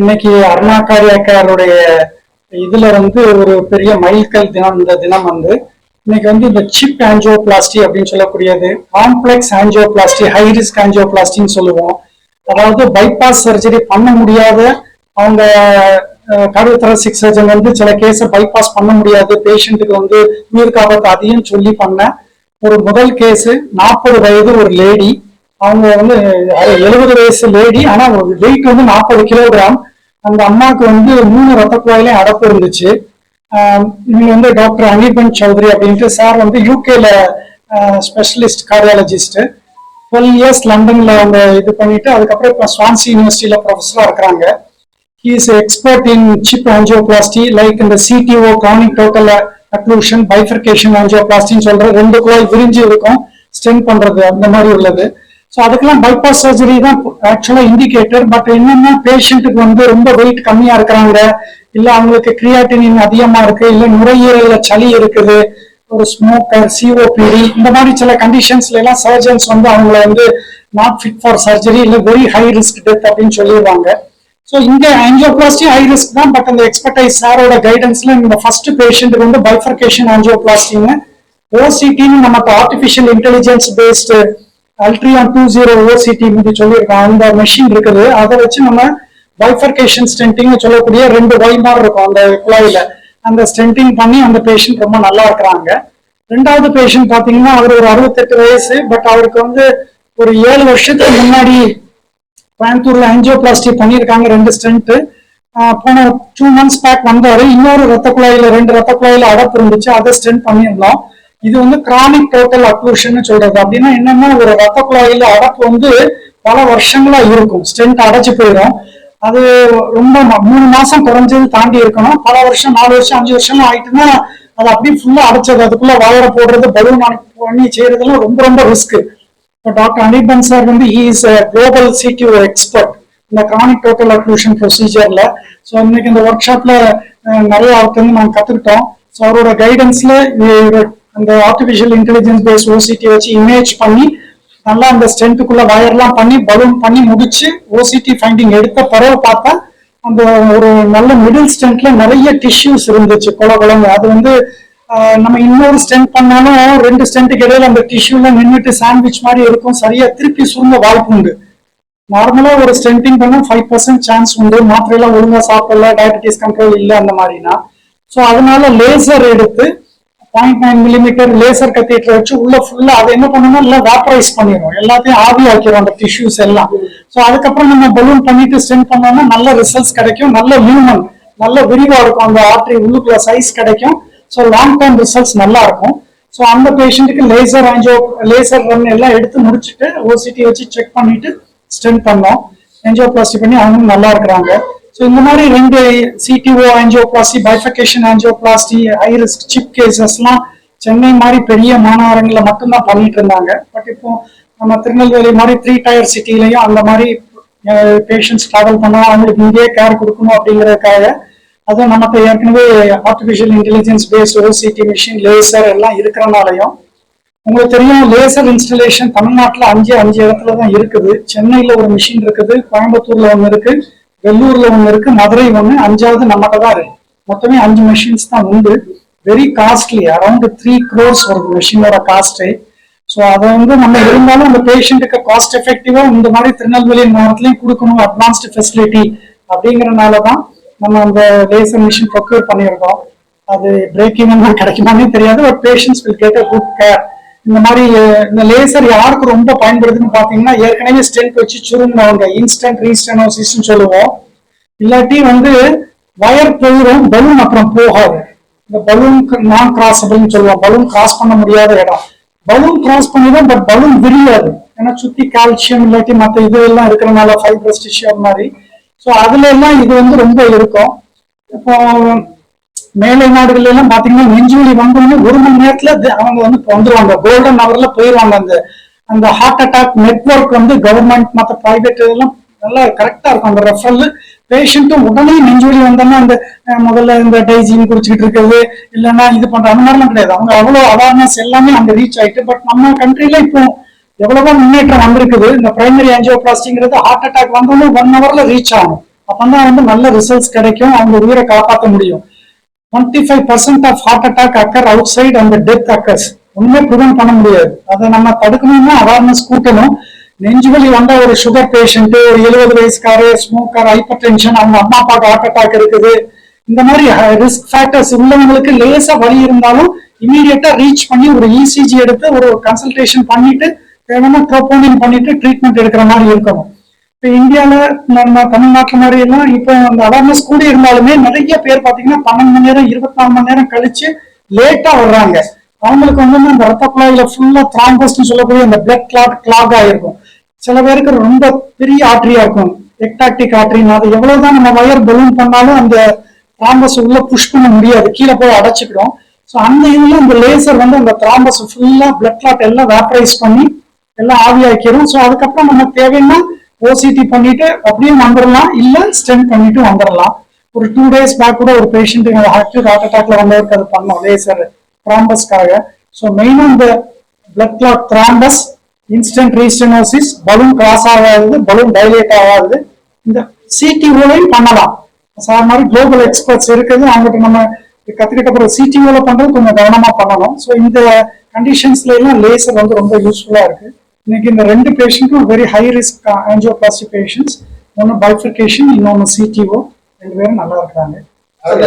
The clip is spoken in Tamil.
இன்னைக்கு அருணா காரியாக்காருடைய இதுல வந்து ஒரு பெரிய மைல்கல் தினம் இந்த தினம் வந்து இன்னைக்கு வந்து இந்த சிப் ஆஞ்சியோபிளாஸ்டி அப்படின்னு சொல்லக்கூடியது காம்ப்ளெக்ஸ் ஆஞ்சியோபிளாஸ்டி ஹை ரிஸ்க் ஆஞ்சியோபிளாஸ்டின்னு சொல்லுவோம். அதாவது பைபாஸ் சர்ஜரி பண்ண முடியாத அவங்க கார்டியோதராசிக் சர்ஜன் வந்து சில கேஸை பைபாஸ் பண்ண முடியாது. பேஷண்ட்டுக்கு வந்து உயிர்காபத்து அதையும் சொல்லி பண்ண ஒரு முதல் கேஸ் நாற்பது வயது ஒரு லேடி அவங்க வந்து எழுபது வயசு லேடி ஆனா வெயிட் வந்து நாற்பது கிலோகிராம் அந்த அம்மாவுக்கு வந்து மூணு ரத்த குழாயிலையும் அடப்பு இருந்துச்சு. இவங்க வந்து டாக்டர் அனிபன் சௌத்ரி அப்படின்ட்டு சார் வந்து யூகேல ஸ்பெஷலிஸ்ட் கார்டியாலஜிஸ்ட் டுவெல் இயர்ஸ் லண்டன்ல அவங்க இது பண்ணிட்டு அதுக்கப்புறம் இப்போ ஸ்வான்சி யூனிவர்சிட்டியில ப்ரொஃபஸரா இருக்கிறாங்க. He's expert in CHIP angioplasty like இந்த CTO chronic total occlusion bifurcation ஆஞ்சியோபிளாஸ்டின்னு சொல்ற ரெண்டு குழாய் விரிஞ்சு இருக்கும் ஸ்டென் பண்றது அந்த மாதிரி உள்ளது. ஸோ அதுக்கெல்லாம் பைபாஸ் சர்ஜரி தான் ஆக்சுவலாக இண்டிகேட்டர் பட் என்னன்னா பேஷண்ட்டுக்கு வந்து ரொம்ப வெயிட் கம்மியாக இருக்கிறாங்க. இல்லை அவங்களுக்கு கிரியாட்டினின் அதிகமாக இருக்கு. இல்லை நுரையீரலில் சளி இருக்குது. ஒரு ஸ்மோக்கர் சிஓபிடி இந்த மாதிரி சில கண்டிஷன்ஸ்ல எல்லாம் சர்ஜன்ஸ் வந்து அவங்கள வந்து நாட் ஃபிட் ஃபார் சர்ஜரி இல்லை வெரி ஹை ரிஸ்க் டெத் அப்படின்னு சொல்லிடுவாங்க. ஸோ இங்கே ஆன்ஜியோபிளாஸ்டி ஹை ரிஸ்க் தான். பட் அந்த எக்ஸ்பர்டைஸ் சாரோட கைடன்ஸ்ல இந்த ஃபர்ஸ்ட் பேஷண்ட்டுக்கு வந்து பைஃபர்கேஷன் ஆன்ஜியோபிளாஸ்டின்னு ஓசிடின்னு நமக்கு artificial intelligence based Ultreon two zero OCT முடி சொல்லியிருக்கோம் அந்த மெஷின் இருக்குது. அதை வச்சு நம்ம பைஃபர்கேஷன் ஸ்டென்டிங் சொல்லக்கூடிய ரெண்டு வை மாதிரி இருக்கும் அந்த குழாயில. அந்த ஸ்டென்டிங் பண்ணி அந்த பேஷண்ட் ரொம்ப நல்லா இருக்கிறாங்க. ரெண்டாவது பேஷண்ட் பாத்தீங்கன்னா அவர் ஒரு அறுபத்தெட்டு வயசு பட் அவருக்கு வந்து ஒரு ஏழு வருஷத்துக்கு முன்னாடி கோயம்புத்தூர்ல ஆஞ்சியோபிளாஸ்டி பண்ணியிருக்காங்க ரெண்டு ஸ்டென்ட் போன டூ மந்த்ஸ் பேக் வந்தாரு. இன்னொரு ரத்த குழாயில ரெண்டு ரத்த குழாயில அடப்பு இருந்துச்சு. அதை ஸ்டென்ட் பண்ணியிருந்தோம். இது வந்து கிரானிக் டோட்டல் அக்ளூஷன் சொல்றது. அப்படின்னா என்னன்னா ஒரு ரத்த குழாயில அடப்பு வந்து பல வருஷங்களா இருக்கும். ஸ்டென்ட் அடைச்சு போயிடும் அது ரொம்ப மூணு மாசம் குறைஞ்சது தாண்டி இருக்கணும். பல வருஷம் நாலு வருஷம் அஞ்சு வருஷம் ஆயிட்டுன்னா அது அப்படியே ஃபுல்லா அடைச்சது அதுக்குள்ள வயரை போடுறது பலூன் பண்ணி செய்யறதுலாம் ரொம்ப ரொம்ப ரிஸ்க் இப்போ டாக்டர் அனிபன் சார் வந்து இஸ் குளோபல் சிடிஓ எக்ஸ்பர்ட் இந்த கிரானிக் டோட்டல் அக்ளூஷன் ப்ரொசீஜர்ல ஸோ இன்னைக்கு இந்த ஒர்க் ஷாப்ல நிறைய அவர்கிட்ட வந்து நாங்கள் கத்துக்கிட்டோம். ஸோ அவரோட கைடன்ஸ்ல அந்த ஆர்டிபிஷியல் இன்டெலிஜென்ஸ் பேஸ் ஓசிடி வச்சு இமேஜ் பண்ணி நல்லா அந்த ஸ்ட்ரென்த்துக்குள்ள வயர்லாம் பண்ணி பலூன் பண்ணி முடிச்சு ஓசிடி ஃபைண்டிங் எடுத்த பிறகு பார்த்தா அந்த ஒரு நல்ல மிடில் ஸ்டென்ட்ல நிறைய டிஷ்யூஸ் இருந்துச்சு கொல குழம்பு அது வந்து நம்ம இன்னொரு ஸ்டென்ட் பண்ணாலும் ரெண்டு ஸ்டென்ட்டுக்கு இடையில அந்த டிஷ்யூல நின்றுட்டு சாண்ட்விச் மாதிரி இருக்கும் சரியா திருப்பி சுருங்க வாய்ப்பு உண்டு. நார்மலா ஒரு ஸ்டென்டிங் பண்ணா ஃபைவ் பர்சன்ட் சான்ஸ் உண்டு. மாத்திரையெல்லாம் ஒழுங்கா சாப்பிடல டயபிட்டிஸ் கண்ட்ரோல் இல்லை அந்த மாதிரினா. ஸோ அதனால லேசர் எடுத்து point nine millimetre laser catheter வச்சு உள்ள ஃபுல்லா அதை என்ன பண்ணணும் எல்லாம் வேப்பரைஸ் பண்ணிடும் எல்லாத்தையும் ஆவி ஆக்கிடும் அந்த டிஷ்யூஸ் எல்லாம். ஸோ அதுக்கப்புறம் நம்ம பலூன் பண்ணிட்டு ஸ்டென்ட் பண்ணோம்னா நல்ல ரிசல்ட்ஸ் கிடைக்கும். நல்ல ஹியூமன் நல்ல விரிவா இருக்கும். அந்த ஆர்டரி உள்ளுக்குள்ள சைஸ் கிடைக்கும். ஸோ லாங் டேர்ம் ரிசல்ட்ஸ் நல்லா இருக்கும். ஸோ அந்த பேஷண்ட்டுக்கு லேசர் ஆஞ்சோ லேசர் ரன் எல்லாம் எடுத்து முடிச்சுட்டு ஓசிடி வச்சு செக் பண்ணிட்டு ஸ்டென்ட் பண்ணோம். ஆஞ்சியோபிளாஸ்டி பண்ணி அவங்க நல்லா இருக்கிறாங்க. ஸோ இந்த மாதிரி ரெண்டு CTO angioplasty bifurcation angioplasty high risk chip கேசஸ்லாம் சென்னை மாதிரி பெரிய மாநகரங்களில் மட்டும்தான் பண்ணிட்டு இருந்தாங்க. பட் இப்போ நம்ம திருநெல்வேலி மாதிரி த்ரீ டயர் சிட்டிலையும் அந்த மாதிரி பேஷண்ட்ஸ் ட்ராவல் பண்ணோம் அவங்களுக்கு இங்கேயே கேர் கொடுக்கணும் அப்படிங்கிறதுக்காக அதுவும் நமக்கு ஏற்கனவே artificial intelligence based OCT machine laser எல்லாம் இருக்கிறனாலையும் உங்களுக்கு தெரியும் லேசர் இன்ஸ்டலேஷன் தமிழ்நாட்டில் அஞ்சு அஞ்சு இடத்துல தான் இருக்குது. சென்னையில் ஒரு மிஷின் இருக்குது கோயம்புத்தூர்ல ஒன்று இருக்குது வெள்ளூர்ல ஒண்ணு இருக்கு மதுரை ஒண்ணு அஞ்சாவது நம்மகிட்ட தான் இருக்கு. மொத்தமே அஞ்சு மிஷின்ஸ் தான் உண்டு. Very costly around three crores ஒரு மிஷினோட காஸ்ட் ஸோ அதை வந்து நம்ம இருந்தாலும் அந்த பேஷண்ட்டுக்கு காஸ்ட் எஃபெக்டிவா இந்த மாதிரி திருநெல்வேலி மாவட்டத்திலையும் கொடுக்கணும் அட்வான்ஸ்டு ஃபெசிலிட்டி அப்படிங்கறனால தான் நம்ம அந்த லேசர் மிஷின் ப்ரொக்யூர் பண்ணியிருக்கோம். அது பிரேக் ஈவன் கிடைக்குமானே தெரியாது ஒரு patients will get a good care இந்த மாதிரி இந்த லேசர் யாருக்கு ரொம்ப பயன்படுதுன்னு பாத்தீங்கன்னா ஏற்கனவே ஸ்டென்ட் வச்சு சுருங்கினவங்க இன்ஸ்டன்ட் ரீஸ்டனோசிஸ்ன்னு சொல்லுவோம். இல்லாட்டி வந்து வயர் போயிடும் பலூன் அப்புறம் போகாது. இந்த பலூன் நான் கிராஸபிள்னு சொல்லுவோம். பலூன் கிராஸ் பண்ண முடியாத இடம். பலூன் கிராஸ் பண்ணிடும் பட் பலூன் விரியாது. ஏன்னா சுத்தி கால்சியம் இல்லாட்டி மற்ற இது எல்லாம் இருக்கிறனால ஃபைப்ரஸ் டிஷ்யூ மாதிரி. ஸோ அதுல எல்லாம் இது வந்து ரொம்ப இருக்கும். இப்போ மேலை நாடுகள் எல்லாம் பாத்தீங்கன்னா நெஞ்சுவலி வந்தோடனே ஒரு மணி நேரத்துல அவங்க வந்து வந்துருவாங்க. கோல்டன் ஹவர்ல போயிடுவாங்க அந்த அந்த ஹார்ட் அட்டாக் நெட்வொர்க் வந்து கவர்மெண்ட் மற்ற பிரைவேட் இதெல்லாம் நல்லா கரெக்டா இருக்கும். அந்த ரெஃபரல் பேஷண்ட்டும் உடனே நெஞ்சுவலி வந்தோம்னா அந்த முதல்ல இந்த டைஜின் குடிச்சுக்கிட்டு இருக்கிறது இல்லைன்னா இது பண்ற அந்த மாதிரிலாம் கிடையாது. அவங்க அவ்வளவு அவேர்னஸ் எல்லாமே அங்க ரீச் ஆயிட்டு பட் நம்ம கண்ட்ரில இப்போ எவ்வளவோ முன்னேற்றம் வந்திருக்குது. இந்த பிரைமரி ஆஞ்சியோபிளாஸ்டிங்கிறது ஹார்ட் அட்டாக் வந்தோடனே ஒன் ஹவர்ல ரீச் ஆகும். அப்பதான் வந்து நல்ல ரிசல்ட்ஸ் கிடைக்கும். அவங்க உயிரை காப்பாற்ற முடியும். Twenty five percent of heart attack occur outside அந்த டெத் அக்கர்ஸ் ஒண்ணுமே ப்ரிவென்ட் பண்ண முடியாது. அதை நம்ம தடுக்கணும்னா அவேர்னஸ் கூட்டணும். நெஞ்சுவலி வந்த ஒரு சுகர் பேஷண்ட் ஒரு எழுபது வயசுக்காரு ஸ்மோக்கர் ஹைப்பர் டென்ஷன் அவங்க அம்மா அப்பாவுக்கு ஹார்ட் அட்டாக் இருக்குது. இந்த மாதிரி ரிஸ்க் ஃபேக்டர்ஸ் உள்ளவங்களுக்கு லேசா வழி இருந்தாலும் இமீடியட்டா ரீச் பண்ணி ஒரு இசிஜி எடுத்து ஒரு கன்சல்டேஷன் பண்ணிட்டு தேவையான ப்ரோபோனிங் பண்ணிட்டு ட்ரீட்மெண்ட் எடுக்கிற மாதிரி இருக்கணும். இப்போ இந்தியால நம்ம தமிழ்நாட்டு மாதிரி எல்லாம் இப்போ அந்த அவேர்னஸ் கூட இருந்தாலுமே நிறைய பேர் பாத்தீங்கன்னா பன்னெண்டு மணி நேரம் இருபத்தி நாலு மணி நேரம் கழிச்சு லேட்டா வர்றாங்க. அவங்களுக்கு வந்து அந்த ரத்த குழாயில ஃபுல்லா த்ராம்பஸ்னு சொல்லக்கூடிய அந்த பிளட் கிளாட் கிளாக் ஆயிருக்கும். சில பேருக்கு ரொம்ப பெரிய ஆற்றியாக இருக்கும். எக்டாக்டிக் ஆர்டரின்னு அது எவ்வளவுதான் நம்ம வயர் பலூன் பண்ணாலும் அந்த த்ராம்பஸ் உள்ள புஷ் பண்ண முடியாது. கீழே போய் அடைச்சிக்கிடும். ஸோ அந்த இதுல அந்த லேசர் வந்து அந்த த்ராம்பஸ் ஃபுல்லா பிளட் கிளாட் எல்லாம் வேப்பரைஸ் பண்ணி எல்லாம் ஆவியாக்கிடும் ஸோ அதுக்கப்புறம் நம்ம தேவைன்னா ஓசிடி பண்ணிட்டு அப்படியே வந்துடலாம் இல்ல ஸ்டென்ட் பண்ணிட்டு வந்துடலாம் ஒரு டூ டேஸ் பேக் கூட ஒரு பேஷண்ட் ஹார்ட் ஹார்ட் அட்டாக்ல வந்தவருக்கு அது பண்ணோம். லேசர் த்ராம்பஸ்க்காக ஸோ மெயினா இந்த blood clot thrombus instant restenosis balloon cross ஆகாது பலூன் டைலேட் ஆகாது. இந்த சிடிஓலையும் பண்ணலாம். சார் மாதிரி குளோபல் எக்ஸ்பர்ட்ஸ் இருக்குது அவங்ககிட்ட நம்ம கத்துக்கிட்ட பிறகு சிடிஓல பண்றது கொஞ்சம் கவனமா பண்ணணும். ஸோ இந்த கண்டிஷன்ஸ்ல எல்லாம் லேசர் வந்து ரொம்ப யூஸ்ஃபுல்லா இருக்கு. இன்னைக்கு இந்த ரெண்டு பேஷண்ட்டும் very high risk angioplasty patients ஒன்று பைஃபிகேஷன் இன்னொன்று சிடிஓ ரெண்டு பேரும் நல்லா இருக்கிறாங்க. அந்த